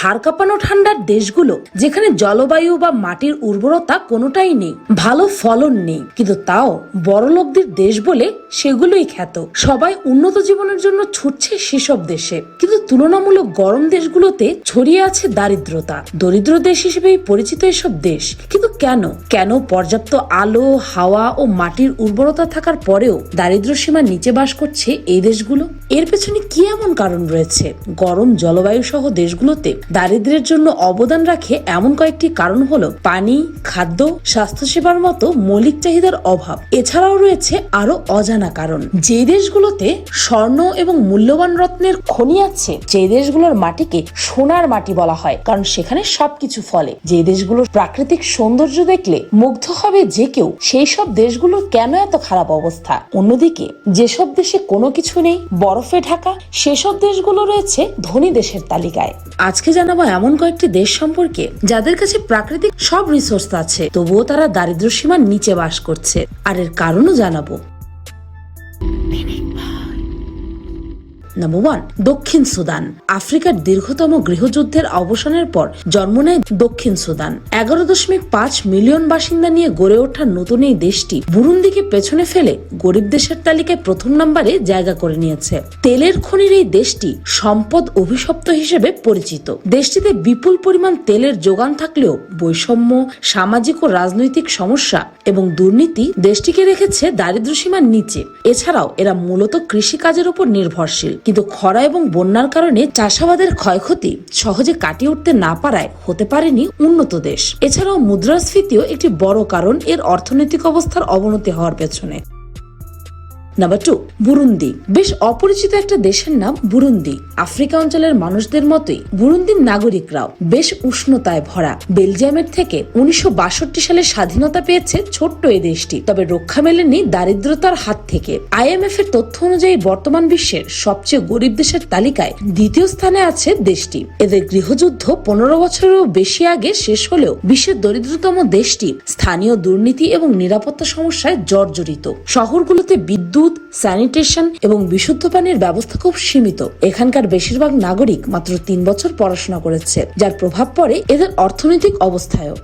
হাড় কাঁপানো ঠান্ডার দেশগুলো যেখানে জলবায়ু বা মাটির উর্বরতা কোনোটাই নেই, ভালো ফলন নেই। কিন্তু তাও বড় লোকদের দেশ বলে সেগুলোই খ্যাত। সবাই উন্নত জীবনের জন্য ছুটছে সেসব দেশে। কিন্তু তুলনামূলক গরম দেশগুলোতে ছড়িয়ে আছে দারিদ্রতা। দরিদ্র দেশ হিসেবেই পরিচিত এসব দেশ। কিন্তু কেন? কেন পর্যাপ্ত আলো, হাওয়া ও মাটির উর্বরতা থাকার পরেও দারিদ্র সীমার নিচে বাস করছে এই দেশগুলো? এর পেছনে কি এমন কারণ রয়েছে? গরম জলবায়ু সহ দেশগুলোতে দারিদ্র্যের জন্য অবদান রাখে এমন কয়েকটি কারণ হল পানি, খাদ্য, স্বাস্থ্যসেবার মতো মৌলিক চাহিদার অভাব। এছাড়াও রয়েছে আরও অজানা কারণ। যে দেশগুলোতে স্বর্ণ এবং মূল্যবান রত্নের খনি আছে যে দেশগুলোর মাটিকে সোনার মাটি বলা হয়, কারণ সেখানে সবকিছু ফলে। যে দেশগুলোর প্রাকৃতিক সৌন্দর্য দেখলে মুগ্ধ হবে যে কেউ, সেই সব দেশগুলোর কেন এত খারাপ অবস্থা? অন্যদিকে, যেসব দেশে কোনো কিছু নেই, বরফে ঢাকা, সেসব দেশগুলো রয়েছে ধনী দেশের তালিকায়। আজকে জানাব এমন কয়েকটি দেশ সম্পর্কে যাদের কাছে প্রাকৃতিক সব রিসোর্স আছে। তবুও তারা দারিদ্র সীমার নিচে বাস করছে। আর এর কারণও জানাব। নাম্বার ওয়ান দক্ষিণ সুদান। আফ্রিকার দীর্ঘতম গৃহযুদ্ধের অবসানের পর জন্ম নেয় দক্ষিণ সুদান। এগারো দশমিক পাঁচ মিলিয়ন বাসিন্দা নিয়ে গড়ে ওঠা নতুন এই দেশটি বুরুন্দিকে পেছনে ফেলে গরিব দেশের তালিকায় প্রথম নম্বরে জায়গা করে নিয়েছে। তেলের খনির এই দেশটি সম্পদ অভিশপ্ত হিসেবে পরিচিত। দেশটিতে বিপুল পরিমাণ তেলের যোগান থাকলেও বৈষম্য, সামাজিক ও রাজনৈতিক সমস্যা এবং দুর্নীতি দেশটিকে রেখেছে দারিদ্র সীমার নিচে। এছাড়াও এরা মূলত কৃষিকাজের উপর নির্ভরশীল। কিন্তু খরা এবং বন্যার কারণে চাষাবাদের ক্ষয়ক্ষতি সহজে কাটিয়ে উঠতে না পারায় হতে পারেনি উন্নত দেশ। এছাড়াও মুদ্রাস্ফীতিও একটি বড় কারণ এর অর্থনৈতিক অবস্থার অবনতি হওয়ার পেছনে। নাম্বার টু বুরুন্দি বেশ অপরিচিত একটা দেশের নাম বুরুন্দি আফ্রিকা অঞ্চলের মানুষদের মতোই বুরুন্দির নাগরিকরাও বেশ উষ্ণতায় ভরা। বেলজিয়ামের থেকে উনিশশো সালে স্বাধীনতা পেয়েছে ছোট্ট এই দেশটি, তবে রক্ষা মেলেনি দারিদ্রতার হাত থেকে। আইএমএফ এর তথ্য অনুযায়ী বর্তমান বিশ্বের সবচেয়ে গরিব দেশের তালিকায় দ্বিতীয় স্থানে আছে দেশটি। এদের গৃহযুদ্ধ পনেরো বছরেরও বেশি আগে শেষ হলেও বিশ্বের দরিদ্রতম দেশটি স্থানীয় দুর্নীতি এবং নিরাপত্তা সমস্যায় জর্জরিত। শহরগুলোতে বিদ্যুৎ স্যানিটেশন এবং বিশুদ্ধ পানির ব্যবস্থা খুব সীমিত। এখানকার বেশিরভাগ নাগরিক মাত্র তিন বছর পড়াশোনা করেছে, যার প্রভাব পড়ে এদের অর্থনৈতিক অবস্থায়ও।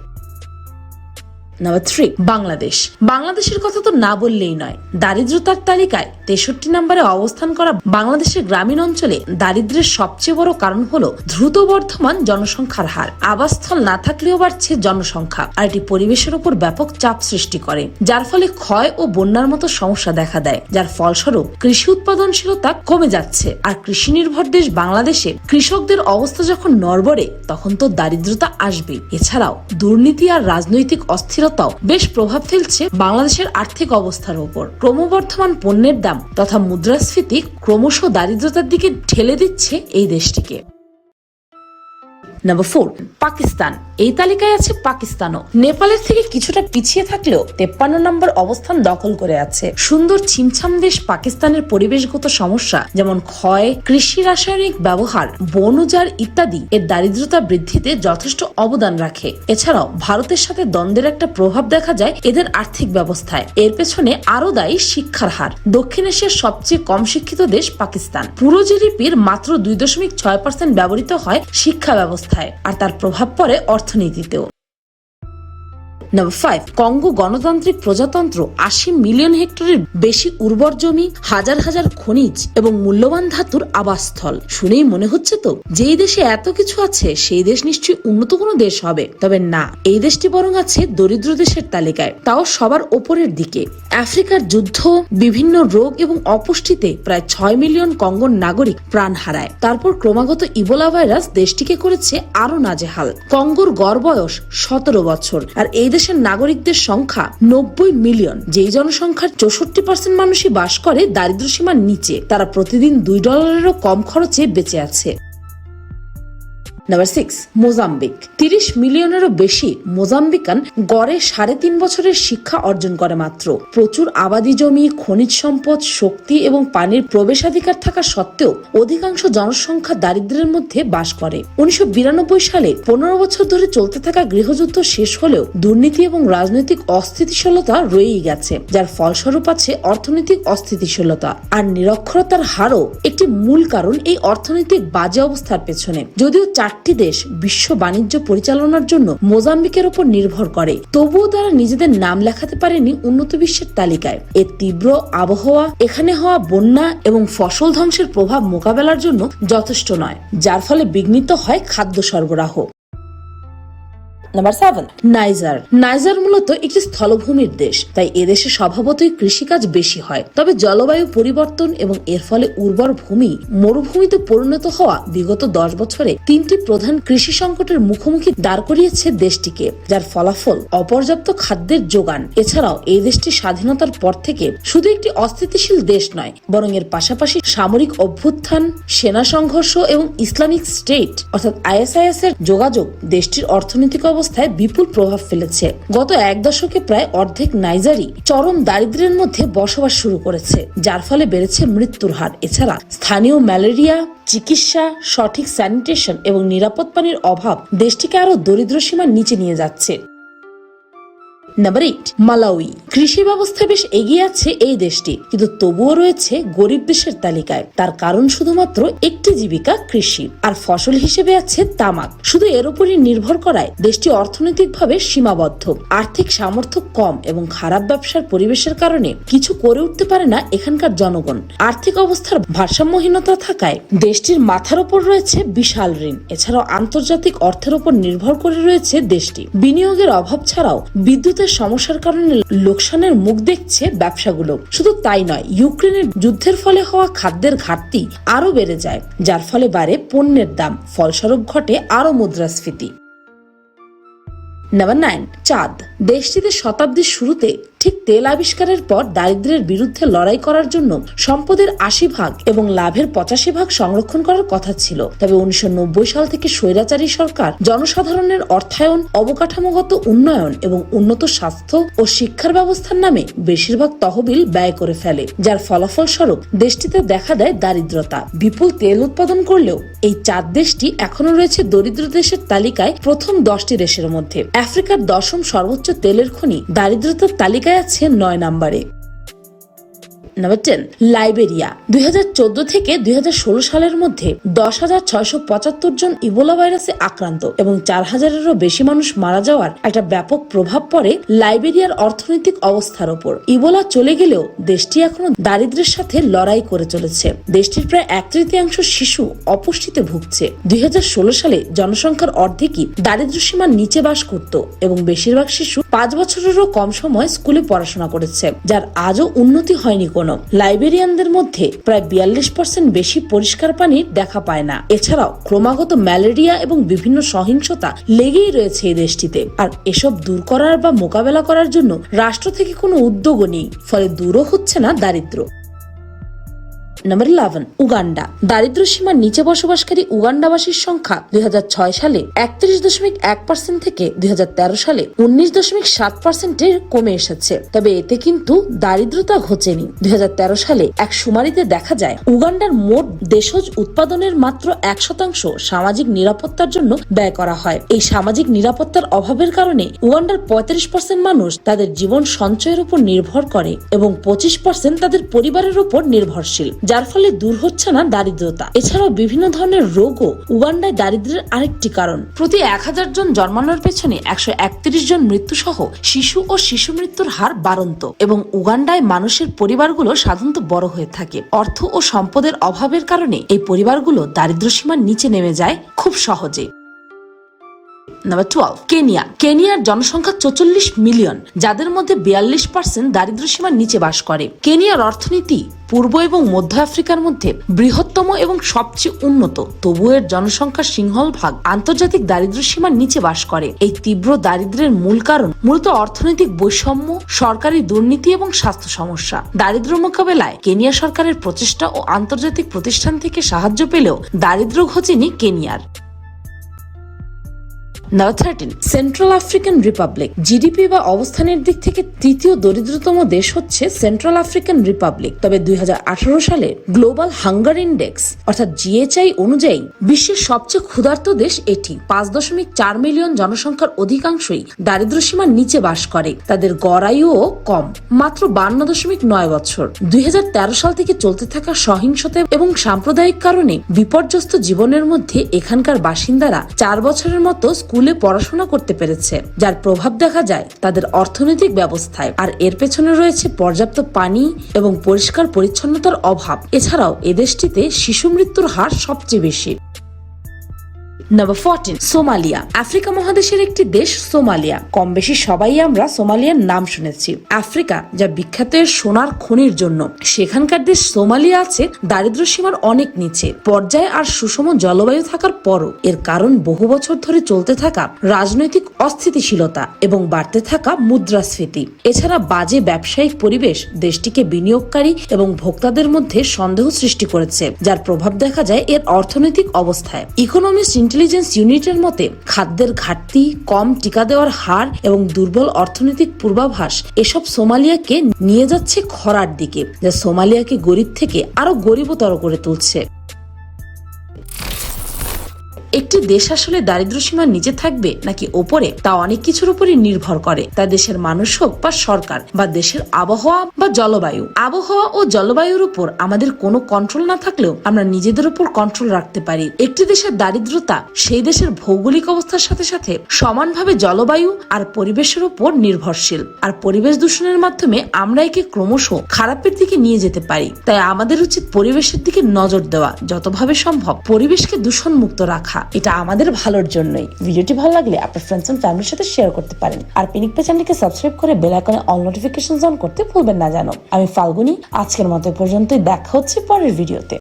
নাম্বার থ্রি বাংলাদেশ বাংলাদেশের কথা তো না বললেই নয়। দারিদ্রতার তালিকায় তেষট্টি নম্বরে অবস্থান করা বাংলাদেশের গ্রামীণ অঞ্চলে দারিদ্র্যের সবচেয়ে বড় কারণ হলো দ্রুত বর্ধমান জনসংখ্যার হার। আবাসস্থল না থাকলেও বাড়ছে জনসংখ্যা, আর এটি পরিবেশের উপর ব্যাপক চাপ সৃষ্টি করে, যার ফলে ক্ষয় ও বন্যার মতো সমস্যা দেখা দেয়। যার ফলস্বরূপ কৃষি উৎপাদনশীলতা কমে যাচ্ছে, আর কৃষি নির্ভর দেশ বাংলাদেশে কৃষকদের অবস্থা যখন নড়বড়ে, তখন তো দারিদ্রতা আসবে এছাড়াও দুর্নীতি আর রাজনৈতিক অস্থিরতাও বেশ প্রভাব ফেলছে বাংলাদেশের আর্থিক অবস্থার ওপর। ক্রমবর্ধমান পণ্যের দাম তথা মুদ্রাস্ফীতি ক্রমশ দারিদ্রতার দিকে ঠেলে দিচ্ছে এই দেশটিকে। Number four Pakistan. এই তালিকায় আছে পাকিস্তানও। নেপালের থেকে কিছুটা পিছিয়ে থাকলেও তেপ্পান্ন নম্বর অবস্থান দখল করে আছে। সুন্দর ছিমছাম দেশ পাকিস্তানের পরিবেশগত সমস্যা, যেমন ক্ষয়, কৃষি রাসায়নিক ব্যবহার, বন ইত্যাদি, এর দারিদ্রতা বৃদ্ধিতে যথেষ্ট অবদান রাখে। এছাড়াও ভারতের সাথে দ্বন্দ্বের একটা প্রভাব দেখা যায় এদের আর্থিক ব্যবস্থায়। এর পেছনে আরও দায়ী শিক্ষার হার। দক্ষিণ এশিয়ার সবচেয়ে কম শিক্ষিত দেশ পাকিস্তান। পুরো জিডিপির মাত্র দুই দশমিক ছয় পার্সেন্ট ব্যবহৃত হয় শিক্ষা ব্যবস্থায় আর তার প্রভাব পড়ে অর্থনীতিতেও। নাম্বার ফাইভ কঙ্গো গণতান্ত্রিক প্রজাতন্ত্র আশি মিলিয়ন হেক্টরের বেশি উর্বর জমি, হাজার হাজার খনিজ এবং মূল্যবান ধাতুর আবাসস্থল। শুনেই মনে হচ্ছে তো যেই দেশে এত কিছু আছে, সেই দেশ নিশ্চয়ই উন্নত কোনো দেশ হবে। তবে না, এই দেশটি বরং আছে দরিদ্র দেশের তালিকায়, তাও সবার ওপরের দিকে। আফ্রিকার যুদ্ধ, বিভিন্ন রোগ এবং অপুষ্টিতে প্রায় ছয় মিলিয়ন কঙ্গোর নাগরিক প্রাণ হারায়। তারপর ক্রমাগত ইবোলা ভাইরাস দেশটিকে করেছে আরও নাজেহাল। কঙ্গোর গড় বয়স সতেরো বছর, আর এই দেশের নাগরিকদের সংখ্যা নব্বই মিলিয়ন। যেই জনসংখ্যার চৌষট্টি পার্সেন্ট মানুষই বাস করে দারিদ্র সীমার নিচে, তারা প্রতিদিন দুই ডলারেরও কম খরচে বেঁচে আছে। নাম্বার সিক্স মোজাম্বিক তিরিশ মিলিয়নেরও বেশি মোজাম্বিকান গড়ে সাড়ে তিন বছরের শিক্ষা অর্জন করে মাত্র। প্রচুর আবাদি জমি, খনিজ সম্পদ, শক্তি এবং পানির প্রবেশাধিকার থাকা সত্ত্বেও অধিকাংশ জনসংখ্যা দারিদ্র্যের মধ্যে বাস করে। উনিশশো বিরানব্বই সালে পনেরো বছর ধরে চলতে থাকা গৃহযুদ্ধ শেষ হলেও দুর্নীতি এবং রাজনৈতিক অস্থিতিশীলতা রয়েই গেছে, যার ফলস্বরূপ আছে অর্থনৈতিক অস্থিতিশীলতা। আর নিরক্ষরতার হারও একটি মূল কারণ এই অর্থনৈতিক বাজে অবস্থার পেছনে। যদিও চারটি চারটি দেশ বিশ্ব বাণিজ্য পরিচালনার জন্য মোজাম্বিকের ওপর নির্ভর করে। তবুও তারা নিজেদের নাম লেখাতে পারেনি উন্নত বিশ্বের তালিকায়। এর তীব্র আবহাওয়া, এখানে হওয়া বন্যা এবং ফসল ধ্বংসের প্রভাব মোকাবেলার জন্য যথেষ্ট নয়, যার ফলে বিঘ্নিত হয় খাদ্য সরবরাহ। নাম্বার সেভেন নাইজার নাইজার মূলত একটি স্থলভূমির দেশ, তাই এদেশে স্বভাবতই কৃষিকাজ বেশি হয়। তবে জলবায়ু পরিবর্তন এবং এর ফলে উর্বর ভূমি মরুভূমিতে পরিণত হওয়া বিগত দশ বছরে তিনটি প্রধান কৃষি সংকটের মুখোমুখি দাঁড় করিয়েছে দেশটিকে, যার ফলাফল অপর্যাপ্ত খাদ্যের যোগান। এছাড়াও এই দেশটি স্বাধীনতার পর থেকে শুধু একটি অস্থিতিশীল দেশ নয়, বরং এর পাশাপাশি সামরিক অভ্যুত্থান, সেনা সংঘর্ষ এবং ইসলামিক স্টেট, অর্থাৎ আইএসআইএস এর যোগাযোগ দেশটির অর্থনৈতিক অবস্থায় বিপুল প্রভাব ফেলেছে। গত এক দশকে প্রায় অর্ধেক নাইজারি চরম দারিদ্র্যের মধ্যে বসবাস শুরু করেছে, যার ফলে বেড়েছে মৃত্যুর হার। এছাড়া স্থানীয় ম্যালেরিয়া, চিকিৎসা, সঠিক স্যানিটেশন এবং নিরাপদ পানির অভাব দেশটিকে আরও দরিদ্র সীমার নিচে নিয়ে যাচ্ছে। নাম্বার এইট মালাউই কৃষি ব্যবস্থা বেশ এগিয়ে আছে এই দেশটি, কিন্তু তবুও রয়েছে গরিব দেশের তালিকায়। তার কারণ শুধুমাত্র একটি জীবিকা কৃষি, আর ফসল হিসেবে আছে তামাক। শুধু এর উপরই নির্ভর করায় দেশটি অর্থনৈতিকভাবে সীমাবদ্ধ। আর্থিক সামর্থ্য কম এবং খারাপ ব্যবসার পরিবেশের কারণে কিছু করে উঠতে পারে না এখানকার জনগণ। আর্থিক অবস্থার ভারসাম্যহীনতা থাকায় দেশটির মাথার উপর রয়েছে বিশাল ঋণ। এছাড়াও আন্তর্জাতিক অর্থের উপর নির্ভর করে রয়েছে দেশটি। বিনিয়োগের অভাব ছাড়াও বিদ্যুতের সমস্যার কারণে লোকসানের মুখ দেখছে ব্যবসাগুলো। শুধু তাই নয়, ইউক্রেনের যুদ্ধের ফলে হওয়া খাদ্যের ঘাটতি আরও বেড়ে যায়, যার ফলে বাড়ে পণ্যের দাম, ফলস্বরূপ ঘটে আরও মুদ্রাস্ফীতি। নাম্বার নাইন, চাঁদ। দেশটিতে শতাব্দীর শুরুতে ঠিক তেল আবিষ্কারের পর দারিদ্র্যের বিরুদ্ধে লড়াই করার জন্য সম্পদের আশি ভাগ এবং লাভের পঁচাশি ভাগ সংরক্ষণ করার কথা ছিল। তবে উনিশশো নব্বই সাল থেকে স্বৈরাচারী সরকার জনসাধারণের অর্থায়ন, অবকাঠামোগত উন্নয়ন এবং উন্নত স্বাস্থ্য ও শিক্ষার ব্যবস্থার নামে বেশিরভাগ তহবিল ব্যয় করে ফেলে, যার ফলাফল স্বরূপ দেশটিতে দেখা দেয় দারিদ্রতা। বিপুল তেল উৎপাদন করলেও এই চার দেশটি এখনও রয়েছে দরিদ্র দেশের তালিকায় প্রথম দশটি দেশের মধ্যে। আফ্রিকার দশম সর্বোচ্চ তেলের খনি দারিদ্রতার তালিকায় আছে নয় নম্বরে। নাম্বার টেন লাইবেরিয়া দুই হাজার চোদ্দ থেকে দুই হাজার ষোলো সালের মধ্যে দশ হাজার ছয়শো পঁচাত্তর জন ইবোলা ভাইরাসে আক্রান্ত এবং চার হাজারেরও বেশি মানুষ মারা যাওয়ার একটা ব্যাপক প্রভাব পড়ে লাইবেরিয়ার অর্থনৈতিক অবস্থার ওপর। ইবোলা চলে গেলেও দেশটি এখনও দারিদ্র্যের সাথে লড়াই করে চলেছে। দেশটির প্রায় এক তৃতীয়াংশ শিশু অপুষ্টিতে ভুগছে। দুই হাজার ষোলো সালে জনসংখ্যার অর্ধেকই দারিদ্র্য সীমার নিচে বাস করত এবং বেশিরভাগ শিশু পাঁচ বছরেরও কম সময় স্কুলে পড়াশোনা করেছে, যার আজও উন্নতি হয়নি কোনো লাইবেরিয়ানদের মধ্যে প্রায় বিয়াল্লিশ পার্সেন্ট বেশি পরিষ্কার পানি দেখা পায় না। এছাড়াও ক্রমাগত ম্যালেরিয়া এবং বিভিন্ন সহিংসতা লেগেই রয়েছে এই দেশটিতে। আর এসব দূর করার বা মোকাবেলা করার জন্য রাষ্ট্র থেকে কোনো উদ্যোগও নেই, ফলে দূরও হচ্ছে না দারিদ্র্য। নাম্বার ইলেভেন উগান্ডা দারিদ্র সীমার নিচে বসবাসকারী উগান্ডাবাসীর সংখ্যা দুই হাজার ছয় সালে একত্রিশ দশমিক এক পার্সেন্ট থেকে দুই হাজার তেরো সালে উনিশ দশমিক সাত পার্সেন্টে কমে এসেছে। তবে এতে কিন্তু দারিদ্রতা ঘটেনি। দুই হাজার তেরো সালে এক সুমারিতে দেখা যায়, উগান্ডার মোট দেশজ উৎপাদনের মাত্র এক শতাংশ সামাজিক নিরাপত্তার জন্য ব্যয় করা হয়। এই সামাজিক নিরাপত্তার অভাবের কারণে উগান্ডার পঁয়ত্রিশ পার্সেন্ট মানুষ তাদের জীবন সঞ্চয়ের উপর নির্ভর করে এবং পঁচিশ পার্সেন্ট তাদের পরিবারের উপর নির্ভরশীল যার ফলে দূর হচ্ছে না দারিদ্রতা। এছাড়াও বিভিন্ন ধরনের রোগও উগান্ডায় দারিদ্রের আরেকটি কারণ। প্রতি এক হাজার জন জন্মানোর পেছনে একশো একত্রিশ জন মৃত্যু সহ শিশু ও শিশু মৃত্যুর হার বাড়ন্ত এবং উগান্ডায় মানুষের পরিবারগুলো সাধারণত বড় হয়ে থাকে। অর্থ ও সম্পদের অভাবের কারণে এই পরিবারগুলো দারিদ্র সীমার নিচে নেমে যায় খুব সহজে। নাম্বার টুয়েলভ কেনিয়া কেনিয়ার জনসংখ্যা চৌচল্লিশ মিলিয়ন, যাদের মধ্যে বিয়াল্লিশ পার্সেন্ট দারিদ্র সীমার নিচে বাস করে। কেনিয়ার অর্থনীতি পূর্ব এবং মধ্য আফ্রিকার মধ্যে বৃহত্তম এবং সবচেয়ে উন্নত। তবু এর জনসংখ্যার সিংহল ভাগ আন্তর্জাতিক দারিদ্র সীমার নিচে বাস করে। এই তীব্র দারিদ্রের মূল কারণ মূলত অর্থনৈতিক বৈষম্য, সরকারি দুর্নীতি এবং স্বাস্থ্য সমস্যা। দারিদ্র মোকাবেলায় কেনিয়া সরকারের প্রচেষ্টা ও আন্তর্জাতিক প্রতিষ্ঠান থেকে সাহায্য পেলেও দারিদ্র ঘটেনি কেনিয়ার। Thirteen Central African Republic GDP বা অবস্থানের দিক থেকে তৃতীয় দরিদ্রতম দেশ হচ্ছে সেন্ট্রাল আফ্রিকান রিপাবলিক তবে দুই সালে গ্লোবাল হাঙ্গার ইন্ডেক্স অর্থাৎ জিএচআই অনুযায়ী বিশ্বের সবচেয়ে ক্ষুধার্ত দেশ এটি। পাঁচ দশমিক চার মিলিয়ন জনসংখ্যার অধিকাংশই দারিদ্র সীমার নিচে বাস করে। তাদের গড় আয়ুও কম, মাত্র বান্ন দশমিক নয় বছর। দুই হাজার তেরো সাল থেকে চলতে থাকা সহিংসতা এবং সাম্প্রদায়িক কারণে বিপর্যস্ত জীবনের মধ্যে এখানকার বাসিন্দারা চার বছরের মতো স্কুলে পড়াশোনা করতে পেরেছে, যার প্রভাব দেখা যায় তাদের অর্থনৈতিক ব্যবস্থায়। আর এর পেছনে রয়েছে পর্যাপ্ত পানি এবং পরিষ্কার পরিচ্ছন্নতার অভাব। এছাড়াও এদেশটিতে শিশু মৃত্যুর হার সবচেয়ে বেশি। নাম্বার ফোরটিন সোমালিয়া আফ্রিকা মহাদেশের একটি দেশ সোমালিয়া। কম বেশি সবাই আমরা সোমালিয়ার নাম শুনেছি। আফ্রিকা, যা বিখ্যাত সোনার খনির জন্য। সেখানকার দেশ সোমালিয়া আছে দারিদ্র সীমার অনেক নিচে। পর্যায়ে আর সুষম জলবায়ু থাকার পরও। এর কারণ বহু বছর ধরে চলতে থাকা রাজনৈতিক অস্থিতিশীলতা এবং বাড়তে থাকা মুদ্রাস্ফীতি। এছাড়া বাজে ব্যবসায়িক পরিবেশ দেশটিকে বিনিয়োগকারী এবং ভোক্তাদের মধ্যে সন্দেহ সৃষ্টি করেছে, যার প্রভাব দেখা যায় এর অর্থনৈতিক অবস্থায়। ইকোনমিস্ট ইউনিটের মতে, খাদ্যের ঘাটতি, কম টিকা দেওয়ার হার এবং দুর্বল অর্থনৈতিক পূর্বাভাস এসব সোমালিয়াকে নিয়ে যাচ্ছে খরার দিকে, যা সোমালিয়াকে গরিব থেকে আরও গরিবতর করে তুলছে। একটি দেশ আসলে দারিদ্র সীমার নিচে থাকবে নাকি ওপরে, তা অনেক কিছুর উপরই নির্ভর করে। তা দেশের মানুষ হোক বা সরকার, বা দেশের আবহাওয়া বা জলবায়ু। আবহাওয়া ও জলবায়ুর উপর আমাদের কোনো কন্ট্রোল না থাকলেও আমরা নিজেদের উপর কন্ট্রোল রাখতে পারি। একটি দেশের দারিদ্রতা সেই দেশের ভৌগোলিক অবস্থার সাথে সাথে সমানভাবে জলবায়ু আর পরিবেশের উপর নির্ভরশীল। আর পরিবেশ দূষণের মাধ্যমে আমরা একে ক্রমশ খারাপের দিকে নিয়ে যেতে পারি। তাই আমাদের উচিত পরিবেশের দিকে নজর দেওয়া, যতভাবে সম্ভব পরিবেশকে দূষণ মুক্ত রাখা। এটা আমাদের ভালোর জন্যই। ভিডিওটি ভালো লাগলে আপনার ফ্রেন্ডস এন্ড ফ্যামিলির সাথে শেয়ার করতে পারেন। আর পিনিক পে চ্যানেলকে সাবস্ক্রাইব করে বেল আইকনে অল নোটিফিকেশন অন করতে ভুলবেন না জানো। আমি ফাল্গুনি, আজকের মতো পর্যন্তই, দেখা হচ্ছে পরের ভিডিওতে